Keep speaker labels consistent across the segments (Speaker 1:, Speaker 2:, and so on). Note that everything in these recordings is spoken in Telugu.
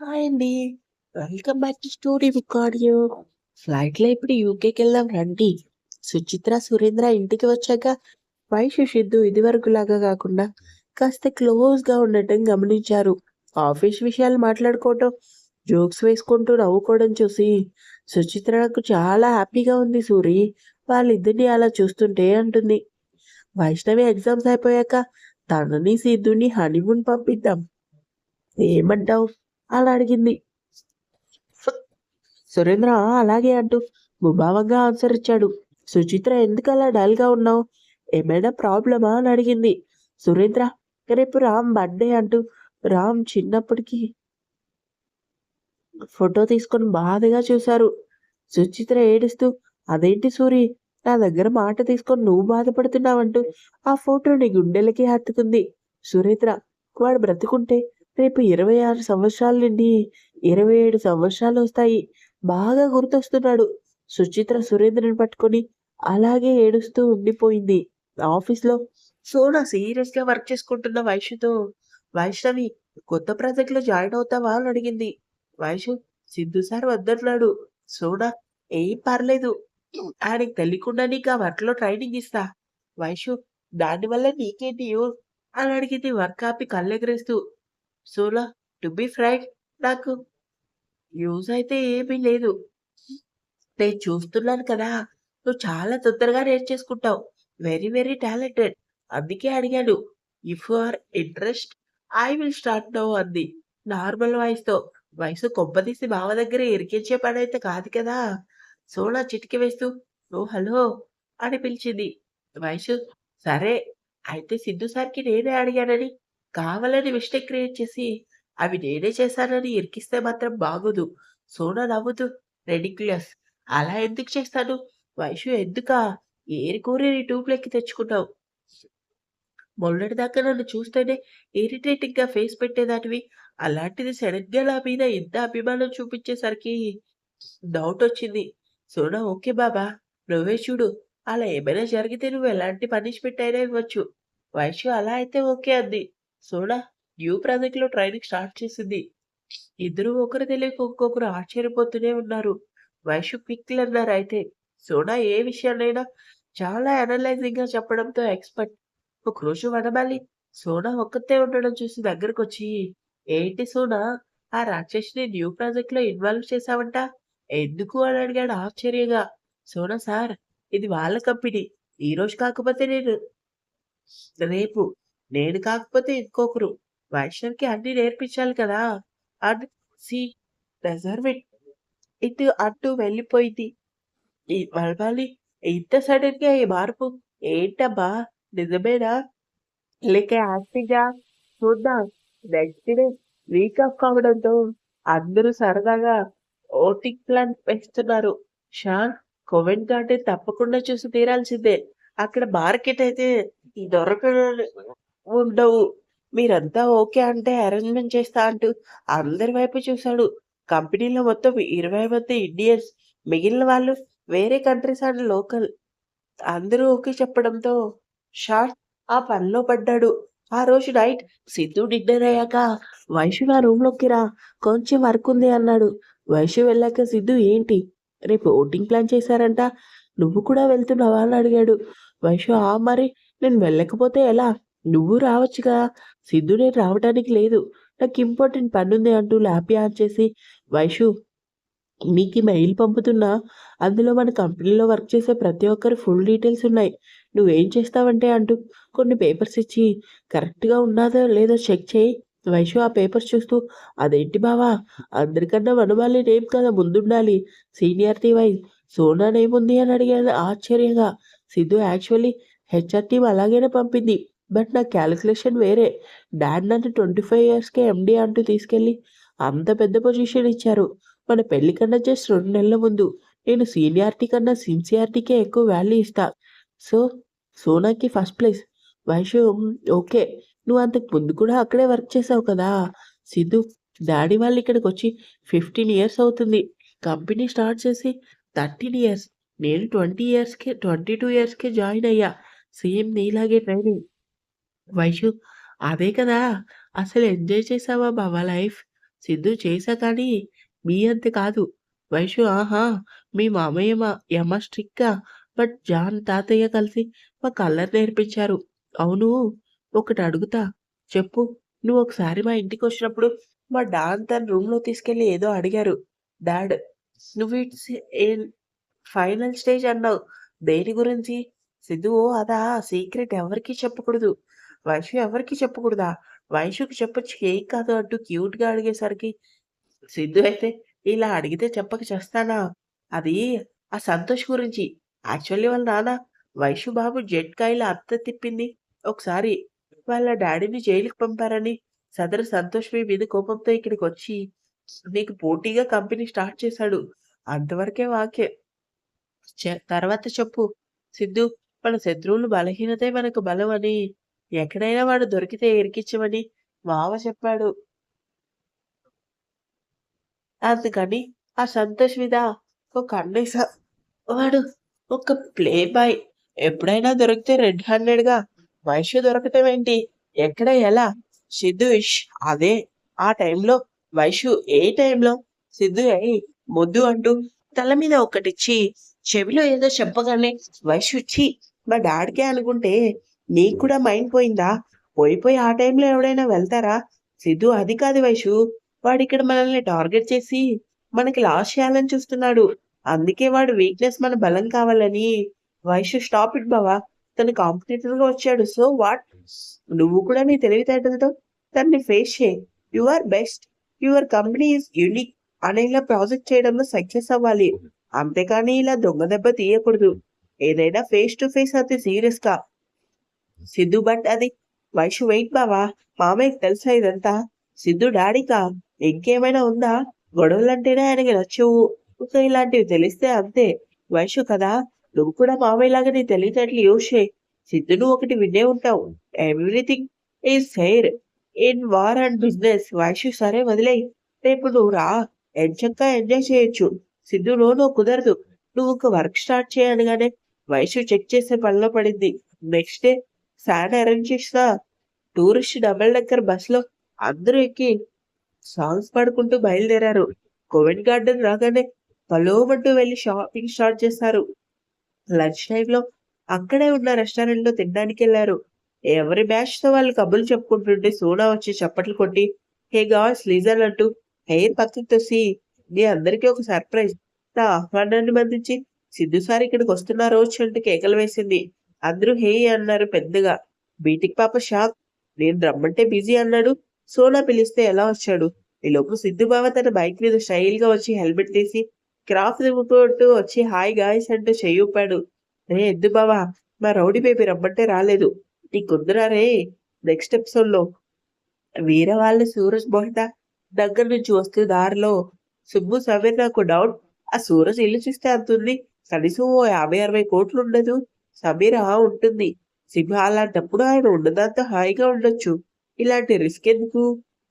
Speaker 1: హాయ్ అండి. Welcome back to story book audio. ఫ్లైట్‌లో ఇప్పుడు యూకేకెళ్దాం రండి. సుచిత్ర, సురేంద్ర ఇంటికి వచ్చాక వైషు, సిద్ధు ఇదివరకులాగా కాకుండా కాస్త క్లోజ్‌గా ఉండటం గమనించారు. ఆఫీస్ విషయాలు మాట్లాడుకోవటం, జోక్స్ వేసుకుంటూ నవ్వుకోవడం చూసి సుచిత్ర నాకు చాలా హ్యాపీగా ఉంది సూరి. వాళ్ళిద్దరిని అలా చూస్తుంటే అంటుంది. వైష్ణవి ఎగ్జామ్స్ అయిపోయాక తనని, సిద్ధుని హనీమూన్ పంపిద్దాం. ఏమంటావ్? అలా అడిగింది. సురేంద్ర అలాగే" అంటూ ముభావంగా ఆన్సర్ ఇచ్చాడు. సుచిత్ర ఎందుకలా డల్‌గా ఉన్నావు ఏమైనా ప్రాబ్లమా? అని అడిగింది. సురేంద్ర రేపు రామ్ బర్త్‌డే అంటూ రామ్ చిన్నప్పటికి ఫోటో తీసుకొని బాధగా చూశారు. సుచిత్ర ఏడుస్తూ అదేంటి సూరి నా దగ్గర మాట తీసుకొని నువ్వు బాధపడుతున్నావంటూ ఆ ఫోటోని గుండెలకి హత్తుకుంది. సురేంద్ర వాడు బ్రతుకుంటే రేపు 26 సంవత్సరాల నుండి 27 సంవత్సరాలొస్తాయి. బాగా గుర్తొస్తున్నాడు. సుచిత్ర సురేంద్రని పట్టుకొని అలాగే ఏడుస్తూ ఉండిపోయింది. ఆఫీస్‌లో సోనా సీరియస్‌గా వర్క్ చేసుకుంటున్న వైషుతో వైష్ణవి కొత్త ప్రాజెక్ట్‌లో జాయిన్ అవుతావా? అని అడిగింది. వైషు సిద్ధు సార్ వద్దన్నాడు. సోనా ఏం పర్లేదు. ఆయనకి తెలియకుండా నీకు ఆ వర్క్‌లో ట్రైనింగ్ ఇస్తా. వైషు దానివల్ల నీకేంటి యూజ్? అని అడిగింది వర్క్ ఆపి కళ్ళెగరేస్తూ. సోలో టు బి ఫ్రైడ్ నాకు యూజ్ అయితే ఏమీ లేదు. నేను చూస్తున్నాను కదా! నువ్వు చాలా తొందరగా నేర్చేసుకుంటావు. Very very talented. అందుకే అడిగాను. If you are interest I will start now అంది. నార్మల్ వాయిస్‌తో. వయసు కొంపదీసి బావ దగ్గర ఇరికించే పని అయితే కాదు కదా! సోనా చిటికి వేస్తూ ఓ హలో! అని పిలిచింది. వయసు సరే అయితే సిద్ధు సార్‌కి నేనే అడిగానని కావాలని మిస్టేక్ క్రియేట్ చేసి అవి నేనే చేశానని ఇరికిస్తే మాత్రం బాగోదు. సోనా నవ్వుతూ రెడిక్యులస్. అలా ఎందుకు చేస్తాను? వైషు ఎందుకా? నీ ట్యూబ్లెక్కి తెచ్చుకున్నావు. మొన్నటిదాకా నన్ను చూస్తేనే ఇరిటేటింగ్‌గా ఫేస్ పెట్టేదానివి. అలాంటిది సడన్గా నా మీద ఇంత అభిమానం చూపించేసరికి డౌట్ వచ్చింది సోనా ఓకే బాబా! నువ్వే చూడు. అలా ఏమైనా జరిగితే నువ్వు ఎలాంటి పనిష్మెంట్ అయినా ఇవ్వచ్చు. వైషు అలా అయితే ఓకే అంది. సోనా న్యూ ప్రాజెక్ట్‌లో ట్రైనింగ్ స్టార్ట్ చేసింది. ఇద్దరు ఒకరు తెలియక ఇంకొకరు ఆశ్చర్యపోతూనే ఉన్నారు. వైషు లన్నారు అయితే సోనా ఏ విషయాన్నైనా చాలా అనలైజింగ్‌గా చెప్పడంతో ఎక్స్‌పర్ట్. ఒకరోజు వనమాలి సోనా ఒక్కతే ఉండడం చూసి దగ్గరకొచ్చి ఏంటి సోనా ఆ రాక్షసిని న్యూ ప్రాజెక్ట్‌లో ఇన్వాల్వ్ చేశావంట? ఎందుకు? అని అడిగాడు ఆశ్చర్యంగా. సోనా సార్ ఇది వాళ్ళ కంపెనీ. ఈ రోజు కాకపోతే నేను రేపు. నేను కాకపోతే ఇంకొకరు. వైష్ణవికి అన్ని నేర్పించాలి కదా! And see reserve it. ఇటు అంటూ వెళ్ళిపోయింది. ఈ మళ్ళీ ఇంత సడెన్‌గా ఈ మార్పు? ఏంటమ్మా? నిజమేనా? లేక యాక్టింగా? చూద్దాం. నెక్స్ట్ డే వీక్ ఆఫ్ కావడంతో అందరూ సరదాగా ఓటింగ్ ప్లాన్ వేస్తున్నారు. షాన్ కోవిడ్ గార్డెన్ తప్పకుండా చూసి తీరాల్సిందే. అక్కడ మార్కెట్ అయితే దొరక ఉండవు. మీరంతా ఓకే అంటే అరేంజ్‌మెంట్ చేస్తా అంటూ అందరి వైపు చూశాడు. కంపెనీలో మొత్తం 20 మంది ఇండియన్స్. మిగిలిన వాళ్ళు వేరే కంట్రీస్ అండ్ లోకల్. అందరూ ఓకే చెప్పడంతో షార్ట్ ఆ పనిలో పడ్డాడు. ఆ రోజు నైట్ సిద్ధు డిన్నర్ అయ్యాక వైషు నా రూమ్‌లోకి రా కొంచెం వర్క్ ఉంది అన్నాడు. వైషు వెళ్ళాక సిద్ధు ఏంటి? రేపు ఓటింగ్ ప్లాన్ చేశారంట. నువ్వు కూడా వెళ్తున్నావా? అని అడిగాడు. వైషు ఆ! మరి నేను వెళ్ళకపోతే ఎలా? నువ్వు రావచ్చుగా. సిద్ధు నేను రావటానికి లేదు. నాకు ఇంపార్టెంట్ పనుంది అంటూ ల్యాప్ ఆన్ చేసి వైషు నీకు మెయిల్ పంపుతున్నా. అందులో మన కంపెనీలో వర్క్ చేసే ప్రతి ఒక్కరి ఫుల్ డీటెయిల్స్ ఉన్నాయి. నువ్వేం చేస్తావంటే అంటూ కొన్ని పేపర్స్ ఇచ్చి కరెక్ట్‌గా ఉన్నాదో లేదో చెక్ చేయి వైషు ఆ పేపర్స్ చూస్తూ అదేంటి బావా! అందరికన్నా వనమాలి నేమ్ కదా ముందుండాలి. సీనియారిటీ వైజ్ సోనా నేమ్ ఉంది అని అడిగాను ఆశ్చర్యంగా. సిద్ధు యాక్చువల్లీ హెచ్ఆర్ టీమ్ అలాగైనా పంపింది. బట్ నా క్యాలిక్యులేషన్ వేరే. డాడ్ నన్ను 25 ఇయర్స్‌కే ఎండి అంటూ తీసుకెళ్ళి అంత పెద్ద పొజిషన్ ఇచ్చారు. మన పెళ్ళి కన్నా జస్ట్ రెండు నెలల ముందు. నేను సీనియారిటీ కన్నా సిన్సియారిటీకే ఎక్కువ వాల్యూ ఇస్తా. సో, సోనాకి ఫస్ట్ ప్లేస్. వైషు ఓకే. నువ్వు అంతకు ముందు కూడా అక్కడే వర్క్ చేసావు కదా! సిద్ధు డాడీ వాళ్ళు ఇక్కడికి వచ్చి ఫిఫ్టీన్ ఇయర్స్ అవుతుంది. కంపెనీ స్టార్ట్ చేసి 13 ఇయర్స్. నేను 20 ఇయర్స్‌కే 22 ఇయర్స్‌కే జాయిన్ అయ్యా. సేమ్ నీలాగే ట్రైనింగ్. వైషు అదే కదా! అసలు ఎంజాయ్ చేసావా బావ లైఫ్? సిద్ధు చేశా కానీ మీ అంత కాదు. వైషు ఆహా! మీ మామయ్య మా యమ స్ట్రిక్గా బట్ జాన్ తాతయ్య కలిసి మా కలర్ నేర్పించారు. అవును ఒకటి అడుగుతా చెప్పు. నువ్వు ఒకసారి మా ఇంటికి వచ్చినప్పుడు మా డాన్ తన రూమ్‌లో తీసుకెళ్ళి ఏదో అడిగారు. డాడ్ నువ్వు ఇట్స్ ఏ ఫైనల్ స్టేజ్ అన్నావు. దేని గురించి? సిద్ధు అదా సీక్రెట్ ఎవరికీ చెప్పకూడదు. వైషు ఎవరికి చెప్పకూడదా? వైషుకి చెప్పొచ్చు ఏం కాదు అంటూ క్యూట్‌గా అడిగేసరికి సిద్ధు అయితే ఇలా అడిగితే చెప్పక చస్తానా? అది ఆ సంతోష్ గురించి. యాక్చువల్లీ వాళ్ళ నాన్న వైషు బాబు జెట్ కాయల అత్త తిప్పింది. ఒకసారి వాళ్ళ డాడీని జైలుకి పంపారని సదరు సంతోష్ మీ మీద కోపంతో ఇక్కడికొచ్చి నీకు పోటీగా కంపెనీ స్టార్ట్ చేశాడు. అంతవరకే వాకే. చె తర్వాత చెప్పు. సిద్ధు మన శత్రువులు బలహీనతే మనకు బలం అని. ఎక్కడైనా వాడు దొరికితే ఇరికించమని మావ చెప్పాడు. అందుకని ఆ సంతోష్ మీద ఒక కన్నేసా. వాడు ఒక ప్లే బాయ్. ఎప్పుడైనా దొరికితే రెడ్ హ్యాండెడ్‌గా వైషు దొరకటం ఏంటి? ఎక్కడ? ఎలా? సిద్ధు ఇష్ అదే ఆ టైంలో వైషు ఏ టైంలో? సిద్ధు అయి మొద్దు అంటూ తల మీద ఒకటిచ్చి చెవిలో ఏదో చెప్పగానే వైషు ఛీ! మా డాడీకే అనుకుంటే నీకు కూడా మైండ్ పోయిందా? పోయి పోయి ఆ టైంలో ఎవడైనా వెళ్తారా? సిద్ధు అది కాదు వైషు. వాడిక్కడ మనల్ని టార్గెట్ చేసి మనకి లాస్ చేయాలని చూస్తున్నాడు. అందుకే వాడు వీక్‌నెస్ మన బలం కావాలని. వైషు స్టాప్ ఇట్ బావ. తను కాంపిటీటర్‌గా వచ్చాడు. So what? నువ్వు కూడా నీ తెలివితేటలతో తనని ఫేస్ చేయి you are best. Your company is unique అనేలా ప్రాజెక్ట్ చేయడంలో సక్సెస్ అవ్వాలి. అంతేకాని ఇలా దొంగ దెబ్బ తీయకూడదు. ఏదైనా ఫేస్ టు ఫేస్ అతి సీరియస్‌గా. సిద్ధు బట్ అది వైషు వెయిట్ బావా మామయ్యకి తెలుసా ఇదంతా? సిద్ధు డాడీకా? ఇంకేమైనా ఉందా? గొడవలంటేనే ఆయనకి నచ్చవు. ఇక ఇలాంటివి తెలిస్తే అంతే. వైషు కదా! నువ్వు కూడా మామయ్యలాగా నీ తెలియనట్లు యోషే సిద్ధును ఒకటి వినే ఉంటావు. Everything is fair in war and business. Vaishu సరే వదిలేయ్. రేపు నువ్వు రా. ఎంచక్కా ఎంజాయ్ చేయొచ్చు. సిద్ధు నో కుదరదు. నువ్వు ఒక వర్క్ స్టార్ట్ చేయనుగానే వయసు చెక్ చేసే పనిలో పడింది. నెక్స్ట్ డే శాన్ అరేంజ్ చేసిన టూరిస్ట్ డబల్ డెక్కర్ బస్సులో అందరూ ఎక్కి సాంగ్స్ పాడుకుంటూ బయలుదేరారు. కోవిడ్ గార్డెన్ రాగానే పలోమంటూ వెళ్ళి షాపింగ్ స్టార్ట్ చేశారు. లంచ్ టైంలో అక్కడే ఉన్న రెస్టారెంట్‌లో తినడానికెళ్ళారు. ఎవరి బ్యాచ్‌తో వాళ్ళు కబుర్లు చెప్పుకుంటుంటే సోనా వచ్చి చప్పట్లు కొట్టి హే గాయ్స్ లీజర్ అంటూ హెయిర్ పక్కకి తోసి మీ అందరికీ ఒక సర్ప్రైజ్. నా ఆహ్వానాన్ని బంధించి సిద్ధు సార్ ఇక్కడికొస్తున్నారోచ్ అంటూ కేకలు వేసింది. అందరూ హే అన్నారు పెద్దగా. బీటిక్ పాప షాక్. నేను రమ్మంటే బిజీ అన్నాడు. సోనా పిలిస్తే ఎలా వచ్చాడు? ఈలోపు సిద్ధు బావ తన బైక్ మీద స్టైల్గా వచ్చి హెల్మెట్ తీసి క్రాఫ్ దిగుతూ వచ్చి హాయ్ గాయ్స్ అంటూ చెయ్యూపాడు. రే ఎద్దు బావ మా రౌడీ బేబీ రమ్మంటే రాలేదు. నీకుందిరా రే నెక్స్ట్ ఎపిసోడ్‌లో వీర వాళ్ళ సూరజ్ మొహితా దగ్గర నుంచి వస్తూ దారిలో సుబ్బు సమీర్ నాకు డౌట్ ఆ సూరజ్ ఇల్లు చూస్తే అంతుంది. కనీసం ఓ 50, 60 కోట్లు ఉండదు. సమీర ఉంటుంది. సింహ అలాంటప్పుడు ఆయన ఉన్నదంతా హాయిగా ఉండొచ్చు. ఇలాంటి రిస్క్ ఎందుకు?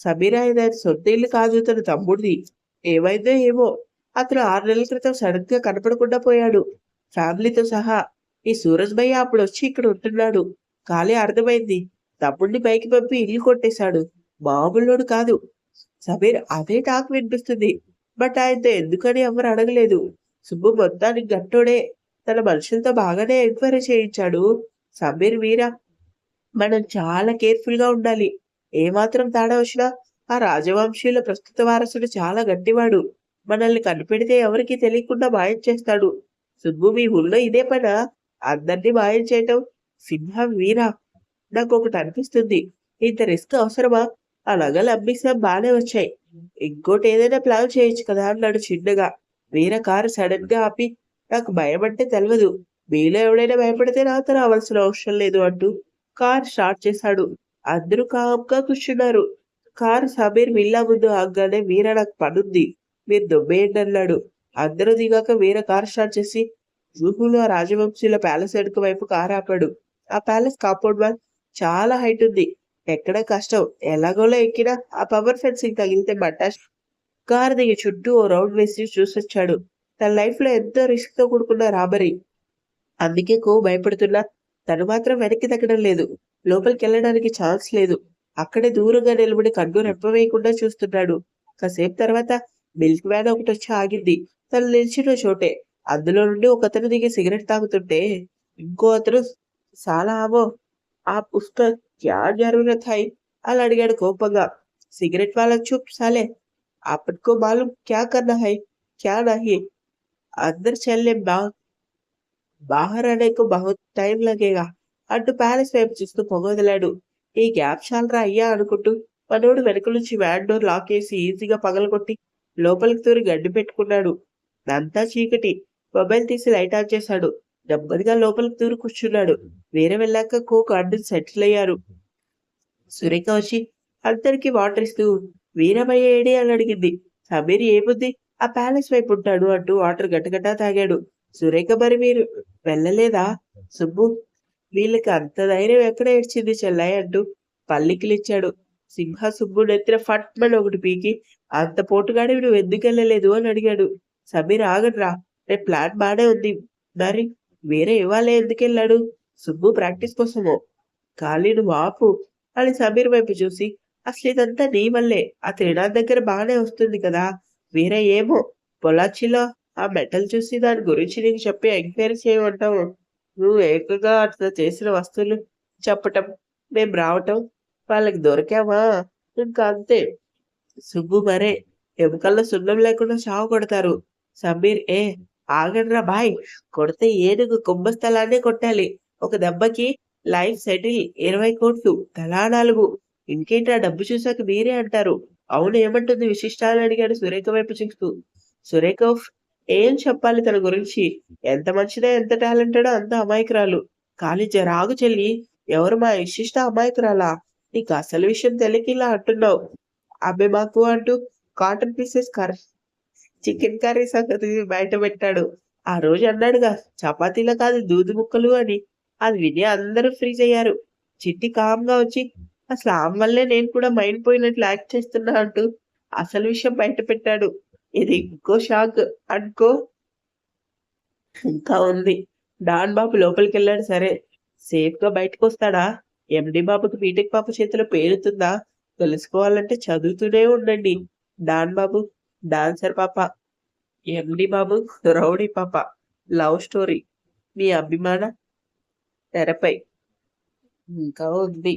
Speaker 1: సమీర ఆయన సొంత ఇల్లు కాదు తన తమ్ముడిది. ఏమైందో ఏమో! అతను ఆరు నెలల క్రితం సడెన్‌గా కనపడకుండా పోయాడు. ఫ్యామిలీతో సహా. ఈ సూరజ్ భయ్య అప్పుడొచ్చి ఇక్కడ ఉంటున్నాడు. కాలే అర్థమైంది. తమ్ముడిని పైకి పంపి ఇల్లు కొట్టేశాడు. మామూలుడు కాదు. సమీర్ అదే టాక్ వినిపిస్తుంది. బట్ ఆయనతో ఎందుకని ఎవ్వరు అడగలేదు. సుబ్బు మొత్తానికి గట్టోడే. తన మనుషులతో బాగానే ఎంక్వైరీ చేయించాడు. సమీర్, వీర మనం చాలా కేర్‌ఫుల్‌గా ఉండాలి. ఏమాత్రం తేడా వచ్చినా ఆ రాజవంశీయుల ప్రస్తుత వారసుడు చాలా గట్టివాడు. మనల్ని కనిపెడితే ఎవరికీ తెలియకుండా మాయం చేస్తాడు. సుబ్బు మీ ఊళ్ళో ఇదే పన అందరిని మాయం చేయటం? సింహం, నాకు ఒకటి అనిపిస్తుంది. ఇంత రిస్క్ అవసరమా? ఆ నగలు అమ్మేసాం బాగానే వచ్చాయి. ఇంకోటి ఏదైనా ప్లాన్ చేయొచ్చు కదా అన్నాడు చిన్నగా. వీర కారు సడెన్‌గా ఆపి నాకు భయమంటే తెలవదు. మీలో ఎవడైనా భయపడితే నాతో రావాల్సిన అవసరం లేదు అంటూ కార్ స్టార్ట్ చేశాడు. అందరూ కామ్‌గా కూర్చున్నారు. కారు సమీర్ మిల్లా ముందు ఆగ్గానే వీర నాకు పనుంది. మీరు దొబ్బేయండి అన్నాడు. అందరూ దిగాక వీర కారు స్టార్ట్ చేసి జూహులో రాజవంశీల ప్యాలెస్ వెనుక వైపు కారు ఆపాడు. ఆ ప్యాలెస్ కాంపౌండ్ వాల్ చాలా హైట్ ఉంది. ఎక్కడ కష్టం. ఎలాగోలా ఎక్కినా ఆ పవర్ ఫెన్సింగ్ తగిలితే మటాష్. కారు దిగి చుట్టూ ఓ రౌండ్ వేసి చూసొచ్చాడు. తన లైఫ్‌లో ఎంతో రిస్క్‌తో కూడుకున్న రాబరీ. అందుకే కో భయపడుతున్నా తను మాత్రం వెనక్కి తగ్గడం లేదు. లోపలికెళ్ళడానికి ఛాన్స్ లేదు. అక్కడే దూరంగా నిలబడి కన్ను రెప్పవేయకుండా చూస్తున్నాడు. కాసేపు తర్వాత మిల్క్ వ్యాన్ ఒకటి వచ్చి ఆగింది తను నిలిచిన చోటే అందులో నుండి ఒకతను దిగి సిగరెట్ తాగుతుంటే ఇంకో అతను సాలా ఆవో ఆ పుస్తక క్యా జరూరత్ హై అని అడిగాడు కోపంగా సిగరెట్ వాళ్ళ చూప్ సాలే आपको मालूम क्या करना है क्या नहीं अंदर चलने बा బాహర్ అనేకు బహుత్ టైం లగేగా అంటూ ప్యాలెస్ వైపు చూస్తూ పొగొదిలాడు ఈ గ్యాప్ చాలరా అయ్యా అనుకుంటూ మనోడు వెనక నుంచి వ్యాన్ డోర్ లాక్ చేసి ఈజీగా పగలగొట్టి లోపలికి తూరి గడ్డి పెట్టుకున్నాడు అంతా చీకటి మొబైల్ తీసి లైట్ ఆన్ చేశాడు నెమ్మదిగా లోపలికి తూరి కూర్చున్నాడు వేరే వెళ్ళాక కోక్ అడ్డు సెటిల్ అయ్యారు సురేఖ వచ్చి అందరికి వాటర్ ఇస్తూ వీరమయ్య ఏడి అని అడిగింది సమీర్ ఏముంది ఆ ప్యాలెస్ వైపు ఉంటాడు అంటూ వాటర్ గటగటా తాగాడు. సురేఖ మరి మీరు వెళ్ళలేదా? సుబ్బు వీళ్ళకి అంత ధైర్యం ఎక్కడ ఏడ్చింది చెల్లాయి అంటూ పల్లికిలిచ్చాడు. సింహ సుబ్బు నెత్తిన ఫట్మని ఒకటి పీకి అంత పోటుగాడి నువ్వు ఎందుకు వెళ్ళలేదు అని అడిగాడు. సమీర్ ఆగడ్రా రేపు ప్లాన్ బానే ఉంది. మరి వేరే ఇవాళ ఎందుకు వెళ్ళాడు? సుబ్బు ప్రాక్టీస్ కోసమో? ఖాళీను నువ్వు అని సమీర్ వైపు చూసి అసలు ఇదంతా నీ వల్లే. ఆ త్రినాథ్ దగ్గర బాగానే వస్తుంది కదా. వీరే ఏమో. పొలాచిలో ఆ మెటల్ చూసి దాని గురించి నీకు చెప్పి ఎంక్వైరీ చేయమంటావు. నువ్వు ఏకంగా అట్లా చేసిన వస్తువులు చెప్పటం మేము రావటం వాళ్ళకి దొరికామా? ఇంకా అంతే. సుబ్బు మరే ఎముకల్లో సున్నం లేకుండా చావు కొడతారు. సమీర్ ఏ ఆగండ్రా బాయ్. కొడితే ఏనుగు కుంభస్థలాన్నే కొట్టాలి. ఒక దెబ్బకి లైఫ్ సెటిల్ ఇరవై కోట్లు తలా నాలుగు. ఇంకేంటి ఆ డబ్బు చూసాక మీరే అంటారు. అవును ఏమంటుంది? విశిష్టాలు అడిగాడు సురేఖ వైపు చూస్తూ. సురేఖ ఏం చెప్పాలి తన గురించి? ఎంత మంచిదో ఎంత టాలెంటెడో అంత అమాయకురాలు. కానీ జరాగు చెల్లి ఎవరు మా విశిష్ట అమాయకురాలా? నీకు అసలు విషయం తెలియక ఇలా అంటున్నావు. అబ్బే మాకు అంటూ cotton pieces curry chicken curry సంగతి బయట పెట్టాడు. ఆ రోజు అన్నాడుగా చపాతీలో కాదు దూది ముక్కలు అని. అది విని అందరూ ఫ్రీజ్ అయ్యారు. చిట్టి కామ్గా వచ్చి అసలు ఆమె వల్లే నేను కూడా మైండ్ పోయినట్లు యాక్ట్ చేస్తున్నా అంటూ అసలు విషయం బయట పెట్టాడు. ఇది ఇంకో షాక్. అనుకో. ఇంకా ఉంది. డాన్ బాబు లోపలికి వెళ్ళాడు. సరే. సేఫ్గా బయటకు వస్తాడా? ఎండి బాబుకి బీటెక్ పాప చేతిలో పేరుతుందా తెలుసుకోవాలంటే చదువుతూనే ఉండండి. డాన్ బాబు డాన్సర్ పాప ఎండి బాబు రౌడీ పాప లవ్ స్టోరీ మీ అభిమాన తెరపై. ఇంకా ఉంది.